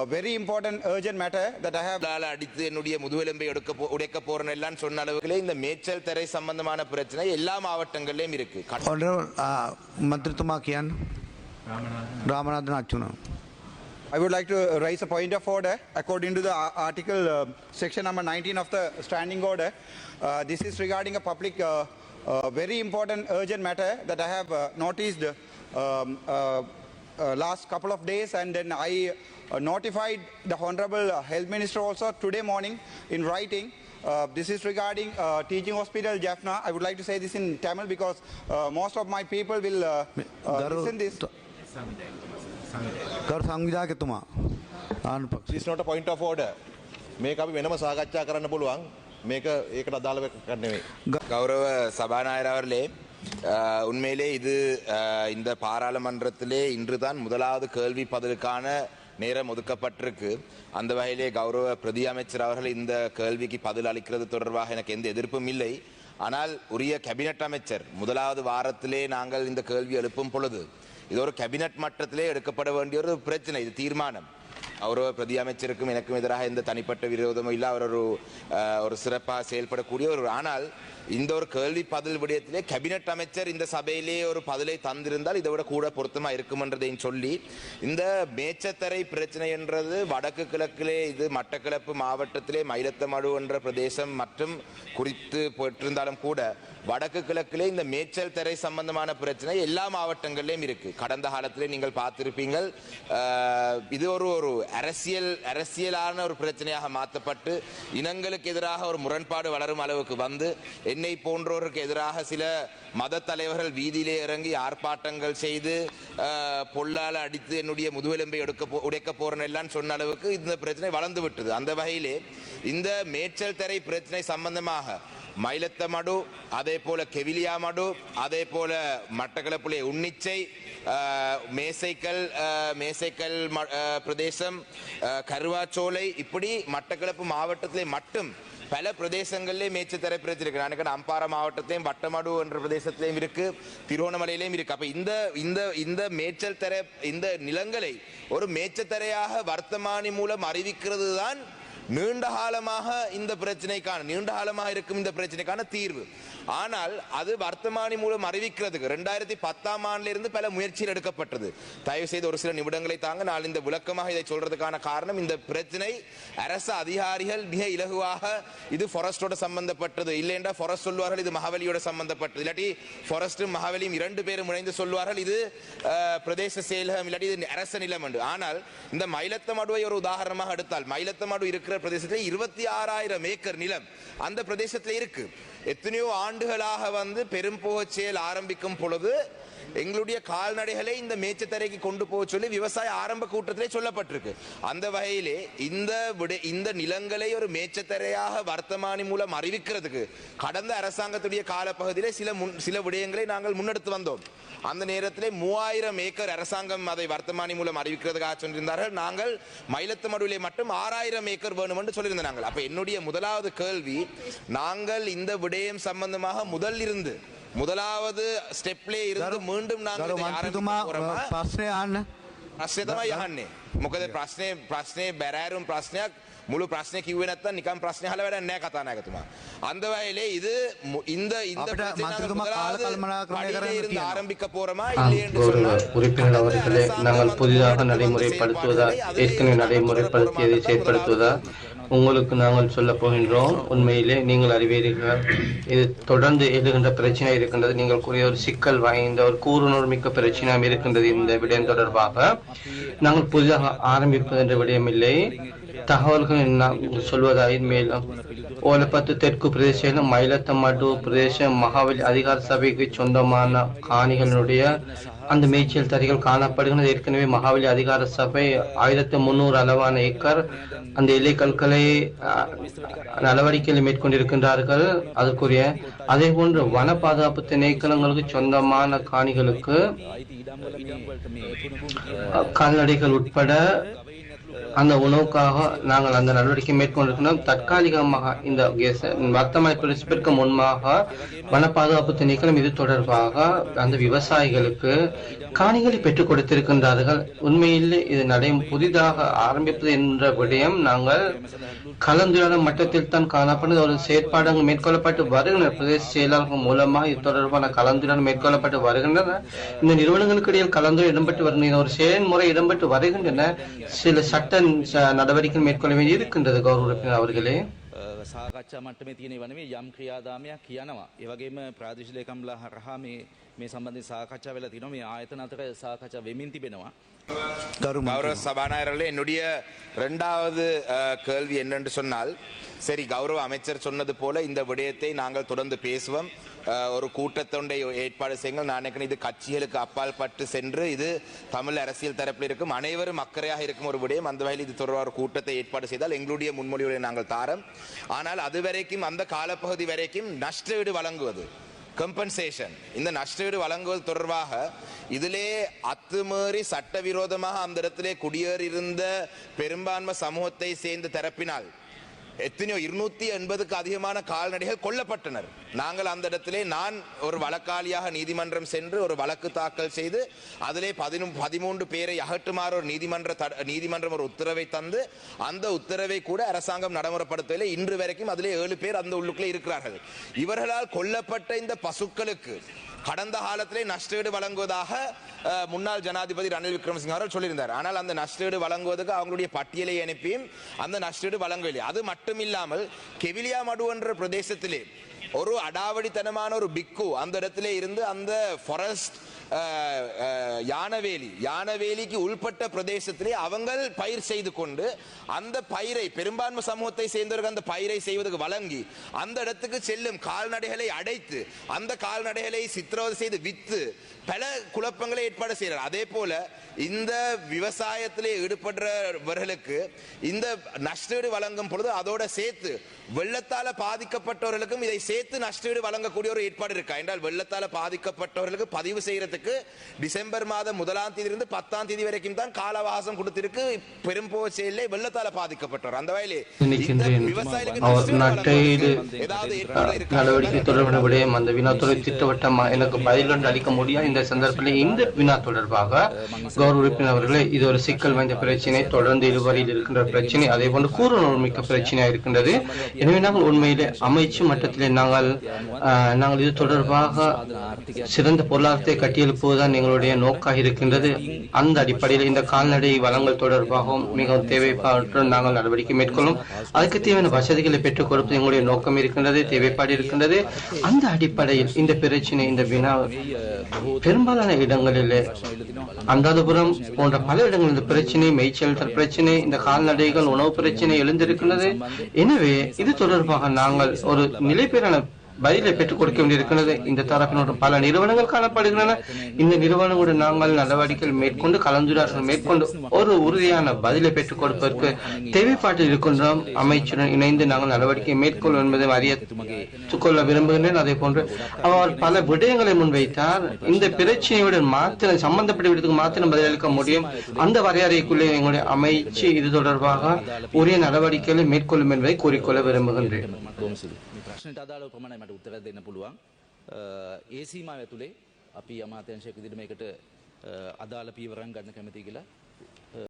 A very important, urgent matter that have லால I would like to raise a point of order according to the uh, article uh, section number 19 of the standing order. Uh, this is regarding a public, uh, uh, very important, urgent matter that I have uh, noticed um, uh, uh, last couple of days and then I notified the Honorable uh, Health Minister also today morning in writing. Uh, this is regarding uh, teaching hospital Jaffna. I would like to say this in Tamil because uh, most of my people will uh, uh, ගරු listen this. ගරු සංවිධාකතුමා ආන පක්ෂ. This is not a point of order. මේක අපි වෙනම සාකච්ඡා කරන්න පුළුවන්. මේක ඒකට අදාළ එකක් නෙවෙයි. கௌரவ சபாநாயகர் அவர்களே அஹ், உண்மையிலே இது அஹ், இந்த பாராளுமன்றத்திலே இன்றுதான் முதலாவது கேள்வி பதிலுக்கான நேரம் ஒதுக்கப்பட்டிருக்கு. அந்த வகையிலே கௌரவ பிரதி அமைச்சர் அவர்கள் இந்த கேள்விக்கு பதில் அளிக்கிறது தொடர்பாக எனக்கு எந்த எதிர்ப்பும் இல்லை. ஆனால் உரிய கேபினட் அமைச்சர் முதலாவது வாரத்திலே நாங்கள் இந்த கேள்வி எழுப்பும் பொழுது இது ஒரு கேபினட் மட்டத்திலே எடுக்கப்பட வேண்டிய ஒரு பிரச்சனை இது தீர்மானம். கௌரவ பிரதி அமைச்சருக்கும் எனக்கும் எதிராக எந்த தனிப்பட்ட விரோதமும் இல்லை அவர் ஒரு ஒரு சிறப்பாக செயல்படக்கூடிய ஒரு ஆனால் இந்த ஒரு கேள்வி பதில் விடயத்திலே கேபினட் அமைச்சர் இந்த சபையிலே ஒரு பதிலை தந்திருந்தால் இதை விட கூட பொருத்தமாக இருக்குமென்றதையும் சொல்லி இந்த மேச்சத்தரை பிரச்சனை என்றது வடக்கு கிழக்கிலே இது மட்டக்கிழப்பு மாவட்டத்திலே மயிலத்தமடு என்ற பிரதேசம் மற்றும் குறித்து போட்டிருந்தாலும் கூட வடக்கு கிழக்கிலே இந்த மேய்ச்சல் தரை சம்பந்தமான பிரச்சனை எல்லா மாவட்டங்களிலும் இருக்கு. கடந்த காலத்திலே நீங்கள் பார்த்திருப்பீங்கள் இது ஒரு ஒரு அரசியல் அரசியலான ஒரு பிரச்சனையாக மாற்றப்பட்டு இனங்களுக்கு எதிராக ஒரு முரண்பாடு வளரும் அளவுக்கு வந்து என்னை போன்றோருக்கு எதிராக சில மத தலைவர்கள் வீதியிலே இறங்கி ஆர்ப்பாட்டங்கள் செய்து பொல்லால் அடித்து என்னுடைய முதுகெலும்பை எடுக்க போ- உடைக்க போறேன் எல்லாம் சொன்ன அளவுக்கு இந்த பிரச்சனை வளர்ந்து விட்டது. அந்த வகையிலே இந்த மேய்ச்சல் தரை பிரச்சனை சம்பந்தமாக மயிலத்த மடு அதே போல கெவிலியா மடு அதே போல மட்டக்களப்புலே உன்னிச்சை மேசைக்கல் மேசைக்கல் ம- பிரதேசம் கருவாச்சோலை இப்படி மட்டக்களப்பு மாவட்டத்திலே மட்டும் பல பிரதேசங்களிலே மேய்ச்சத்தரை பிரச்சனை இருக்கு நான் அம்பாறை மாவட்டத்திலையும் வட்டமடு என்ற பிரதேசத்திலையும் இருக்கு திருவோணமலையிலையும் இருக்கு. அப்ப இந்த இந்த இந்த மேய்ச்சல் தரை இந்த நிலங்களை ஒரு மேய்ச்சத்தரையாக வர்த்தமானி மூலம் அறிவிக்கிறது தான் நீண்ட காலமாக இந்த பிரச்சனைக்கான நீண்ட காலமாக இருக்கும் இந்த பிரச்சனைக்கான தீர்வு. ஆனால் அது வர்த்தமானி மூலம் அறிவிக்கிறதுக்கு ரெண்டாயிரத்தி பத்தாம் ஆண்டிலிருந்து பல முயற்சிகள் எடுக்கப்பட்டது. தயவு செய்து ஒரு சில நிமிடங்களை தாங்க நான் இந்த விளக்கமாக இதை சொல்றதுக்கான காரணம் இந்த பிரச்சனை அரசு அதிகாரிகள் மிக இலகுவாக இது ஃபாரஸ்டோட சம்பந்தப்பட்டது. இல்லைண்டா ஃபாரஸ்ட் சொல்வார்கள் இது மகாவலியோட சம்பந்தப்பட்டது. இல்லாட்டி ஃபாரஸ்டும் மகாவலியும் இரண்டு பேரும் இணைந்து சொல்வார்கள் இது பிரதேச செயலகம் இல்லாட்டி இது அரச நிலம் என்று. ஆனால் இந்த மயிலத்த மடுவை ஒரு உதாரணமாக எடுத்தால் மயிலத்த மடு இருக்கிற பிரதேசத்தில் இருபத்தி ஆறாயிரம் ஏக்கர் நிலம் அந்த பிரதேசத்தில் இருக்கு. எத்தனையோ ஆண்டுகளாக வந்து பெரும்போக செயல் ஆரம்பிக்கும் பொழுது எங்களுடைய கால்நடைகளை இந்த மேச்சத்தரைக்கு கொண்டு போக சொல்லி விவசாய ஆரம்ப கூட்டத்திலே சொல்லப்பட்டிருக்கு. அந்த வகையிலே இந்த இந்த நிலங்களை ஒரு மேய்ச்சத்தரையாக வர்த்தமானி மூலம் அறிவிக்கிறதுக்கு கடந்த அரசாங்கத்துடைய காலப்பகுதியிலே சில முன் சில விடயங்களை நாங்கள் முன்னெடுத்து வந்தோம். அந்த நேரத்திலே மூவாயிரம் ஏக்கர் அரசாங்கம் அதை வர்த்தமானி மூலம் அறிவிக்கிறதுக்காக சொல்லியிருந்தார்கள். நாங்கள் மயிலத்து மடுவிலே மட்டும் ஆறாயிரம் ஏக்கர் வேணும் என்று சொல்லியிருந்தோம் நாங்கள். அப்ப என்னுடைய முதலாவது கேள்வி நாங்கள் இந்த விடயம் சம்பந்தமாக முதல் இருந்து முதலாவது ஸ்டெப்லே இருந்து மீண்டும் நாங்கள் ගරු இதை මන්ත්‍රතුමා ஆரம்பிக்க போறோமா? ප්‍රශ්නය අන්න ප්‍රශ්නේ තමයි යහන්නේ. මොකද ප්‍රශ්නේ ප්‍රශ්නේ බැරෑරුම් ප්‍රශ්නයක් මුළු ප්‍රශ්නේ කිව්වේ නැත්තම් නිකන් ප්‍රශ්නේ අහලා වැඩක් නැහැ කතානායකතුමා. அந்த வகையிலே இது மு- இந்த இந்த අපිට பிரச்சனை நாங்கள் මන්ත්‍රතුමා முதலாவது කාලකල්පනා කරන්න படியிலே இருந்து තියෙනවා. ஆரம்பிக்க போறோமா ஆம், இல்லை என்று கௌரவ சொன்னால் உறுப்பினர் கடந்த அவர்களே அரசாங்கம் நாங்கள் வந்து புதிதாக முன்னெடுத்து வந்த நடைமுறைப்படுத்துவதா செயல்பாடுகளை ஏற்கனவே அதிலே நடைமுறைப்படுத்தியதை செயல்படுத்த செயற்படுத்துவதா உங்களுக்கு நாங்கள் சொல்ல போகின்றோம். உண்மையிலே நீங்கள் அறிவீர்கள். இது தொடர்ந்து எழுகின்ற பிரச்சனை இருக்கின்றது. நீங்கள் கூறிய ஒரு சிக்கல் வாய்ந்த ஒரு கூறுணர்வு மிக்க பிரச்சனையும் இருக்கின்றது இந்த விடயம் தொடர்பாக. நாங்கள் புதிதாக ஆரம்பிப்பது என்ற விடயமில்லை. தகவல்கள் சொல்வதாய் சொல்வதாயின் மேலும் ஓலப்பத்து தெற்கு பிரதேசம் மயிலத்தமடு பிரதேசம் மகாவலி அதிகார சபைக்கு சொந்தமான காணிகளுடைய அந்த மேய்ச்சல் தறிகள் காணப்படுகிறது. ஏற்கனவே மகாவலி அதிகார சபை ஆயிரத்தி முன்னூறு அளவான ஏக்கர் அந்த எல்லை கற்களை நடவடிக்கைகளை மேற்கொண்டிருக்கின்றார்கள். அதற்குரிய அதே போன்று வன பாதுகாப்பு திணைக்களங்களுக்கு சொந்தமான காணிகளுக்கு கால்நடைகள் உட்பட அந்த உணவுக்காக நாங்கள் அந்த நடவடிக்கை மேற்கொண்டிருக்கிறோம். தற்காலிகமாக இந்த வர்த்தமாய் வர்த்தமானி முன்பாக வன பாதுகாப்பு திணைக்களம் இது தொடர்பாக அந்த விவசாயிகளுக்கு காணிகளை பெற்றுக் கொடுத்திருக்கின்றார்கள். உண்மையில் இது நடை புதிதாக ஆரம்பிப்பது என்ற விடயம் நாங்கள் கலந்துரையாடல் மட்டத்தில் தான் காணப்படுது ஒரு செயற்பாடுகள் மேற்கொள்ளப்பட்டு வருகின்றன பிரதேச செயலாளர்கள் மூலமாக இது தொடர்பான கலந்துரையாடல் மேற்கொள்ளப்பட்டு வருகின்றன இந்த நிறுவனங்களுக்கு இடையில் கலந்துரை இடம்பெற்று வருகின்றன. ஒரு செயல்முறை இடம்பெற்று வருகின்றன. சில சட்ட ச- நடவடிக்கை மேற்கொள்ள வேண்டி இருக்கின்றது கௌரவ உறுப்பினர் அவர்களே සාකච්ඡා මට්ටමේ තියෙන වනවේ යම් ක්‍රියාදාමයක් කියනවා. ඒ වගේම ප්‍රාදේශීය ලේකම්ලා හරහා මේ මේ සම්බන්ධයෙන් සාකච්ඡා වෙලා තිනවා. මේ ආයතන අතර සාකච්ඡා වෙමින් තිබෙනවා. ගරු கௌரவ சபாநாயகர்களே என்னுடைய இரண்டாவது அஹ், கேள்வி என்னென்று சொன்னால் சரி கௌரவ அமைச்சர் சொன்னது போல இந்த விடயத்தை நாங்கள் தொடர்ந்து பேசுவோம் அஹ், ஒரு கூட்டத்தொண்டை ஏற்பாடு செய்யுங்கள் நான் நினைக்கிறேன் இது கட்சிகளுக்கு அப்பால் பட்டு சென்று இது தமிழ் அரசியல் தரப்பில் இருக்கும் அனைவரும் அக்கறையாக இருக்கும் ஒரு விடயம் அந்த வகையில் இது தொடர்பாக ஒரு கூட்டத்தை ஏற்பாடு செய்தால் எங்களுடைய முன்மொழிவுகளை நாங்கள் தாரோம் ஆனால் அது வரைக்கும் அந்த காலப்பகுதி வரைக்கும் நஷ்டஈடு வழங்குவது கம்பன்சேஷன் இந்த நஷ்டஈடு வழங்குவது தொடர்பாக இதிலே அத்துமீறி சட்டவிரோதமாக அந்த இடத்திலே குடியேறியிருந்த பெரும்பான்மை சமூகத்தை சேர்ந்த தரப்பினால் எத்தனையோ இருநூத்தி எண்பதுக்கு அதிகமான கால்நடைகள் கொல்லப்பட்டனர். நாங்கள் அந்த இடத்திலே நான் ஒரு வழக்காளியாக நீதிமன்றம் சென்று ஒரு வழக்கு தாக்கல் செய்து அதிலே பதினும் பதிமூன்று பேரை அகற்றுமாறு ஒரு நீதிமன்ற தட- நீதிமன்றம் ஒரு உத்தரவை தந்து அந்த உத்தரவை கூட அரசாங்கம் நடைமுறைப்படுத்தவில்லை. இன்று வரைக்கும் அதிலே ஏழு பேர் அந்த உள்ளுக்குள்ளே இருக்கிறார்கள். இவர்களால் கொல்லப்பட்ட இந்த பசுக்களுக்கு கடந்த காலத்திலே நஷ்டஈடு வழங்குவதாக முன்னாள் ஜனாதிபதி ரணில் விக்ரமசிங்க அவர்கள் சொல்லியிருந்தார். ஆனால் அந்த நஷ்டஈடு வழங்குவதற்கு அவங்களுடைய பட்டியலை அனுப்பியும் அந்த நஷ்டஈடு வழங்கவில்லை. அது மட்டும் இல்லாமல் கெவிலியா மடு என்ற பிரதேசத்திலே ஒரு அடாவடித்தனமான ஒரு பிக்கு அந்த இடத்திலே இருந்து அந்த ஃபாரஸ்ட் யானவேலி. யானவேலிக்கு உள்பட்ட பிரதேசத்திலே அவங்கள் பயிர் செய்து கொண்டு அந்த பயிரை பெரும்பான்மை சமூகத்தை சேர்ந்தவர்கள் அந்த பயிரை செய்வதற்கு வழங்கி அந்த இடத்துக்கு செல்லும் கால்நடைகளை அடைத்து அந்த கால்நடைகளை சித்திரவதை செய்து வித்து பல குழப்பங்களை ஏற்பாடு செய்கிறார். அதே போல இந்த விவசாயத்திலே ஈடுபடுறவர்களுக்கு இந்த நஷ்டஈடு வழங்கும் பொழுது அதோட சேர்த்து வெள்ளத்தால பாதிக்கப்பட்டவர்களுக்கும் இதை சேர்த்து நஷ்டஈடு வழங்கக்கூடிய ஒரு ஏற்பாடு இருக்கா? என்றால் வெள்ளத்தால பாதிக்கப்பட்டவர்களுக்கு பதிவு செய்யறதுக்கு டிசம்பர் மாதம் முதலாம் தேதி இருந்து பத்தாம் தேதி வரைக்கும் தான் கால அவகாசம் கொடுத்திருக்கு பெரும்போச்சையிலே வெள்ளத்தால பாதிக்கப்பட்டவர். அந்த இருக்கா? நடவடிக்கை தொடர்பான விடயம் அந்த வினா தொடர் திட்டவட்டமா எனக்கு பதில் ஒன்று அளிக்க முடியாது இந்த சந்தர்ப்பத்தில் இந்த வினா தொடர்பாக கௌரவ உறுப்பினர் அவர்களே இது ஒரு சிக்கல் வாய்ந்த பிரச்சனை. தொடர்ந்து இருவரையில் இருக்கின்ற பிரச்சனை அதே போன்று கூறுணர்வு மிக்க பிரச்சனையாக இருக்கின்றது. எனவே நாங்கள் உண்மையிலே அமைச்சு மட்டத்திலே நாங்கள் நாங்கள் இது தொடர்பாக சிறந்த பொருளாதாரத்தை எழுப்புவதுதான் எங்களுடைய நோக்காக இருக்கின்றது. அந்த அடிப்படையில் இந்த கால்நடை வளங்கள் தொடர்பாகவும் மிகவும் தேவைப்பாடு நாங்கள் நடவடிக்கை மேற்கொள்ளும். அதுக்கு தேவையான வசதிகளை பெற்றுக் கொடுப்பது எங்களுடைய நோக்கம் இருக்கின்றது தேவைப்பாடு இருக்கின்றது. அந்த அடிப்படையில் இந்த பிரச்சனை இந்த வினா பெரும்பாலான இடங்களிலே அந்தாதபுரம் போன்ற பல இடங்களில் இந்த பிரச்சனை மெய்ச்சல் பிரச்சனை இந்த கால்நடைகள் உணவு பிரச்சனை எழுந்திருக்கின்றது. எனவே இது தொடர்பாக நாங்கள் ஒரு நிலைப்பேறான பதிலை பெற்றுக் கொடுக்க வேண்டியிருக்கிறது. இந்த தரப்பினரும் பல நிறுவனங்கள் காணப்படுகின்றன. இந்த நிறுவனங்களுடன் நாங்கள் நடவடிக்கைகள் மேற்கொண்டு கலந்துரையாடல் மேற்கொண்டு ஒரு உறுதியான பதிலை பெற்றுக் கொடுப்பதற்கு தேவைப்பாட்டில் இருக்கின்றோம். அமைச்சருடன் இணைந்து நாங்கள் நடவடிக்கை மேற்கொள்ளும் என்பதை அறிய கொள்ள விரும்புகின்றேன். அதே போன்று அவர் பல விடயங்களை முன்வைத்தார். இந்த பிரச்சனையுடன் மாத்திரம் சம்பந்தப்பட்ட விடத்துக்கு மாத்திரம் பதிலளிக்க முடியும். அந்த வரையறைக்குள்ளே எங்களுடைய அமைச்சு இது தொடர்பாக உரிய நடவடிக்கைகளை மேற்கொள்ளும் என்பதை கூறிக்கொள்ள விரும்புகின்றேன். ප්‍රශ්නවලට උත්තර දෙන්න පුළුවන්. ඒ සීමාව ඇතුලේ අපි අමාත්‍යංශයක් විදිහට මේකට අදාළ පීවරම් ගන්න කැමතියි කියලා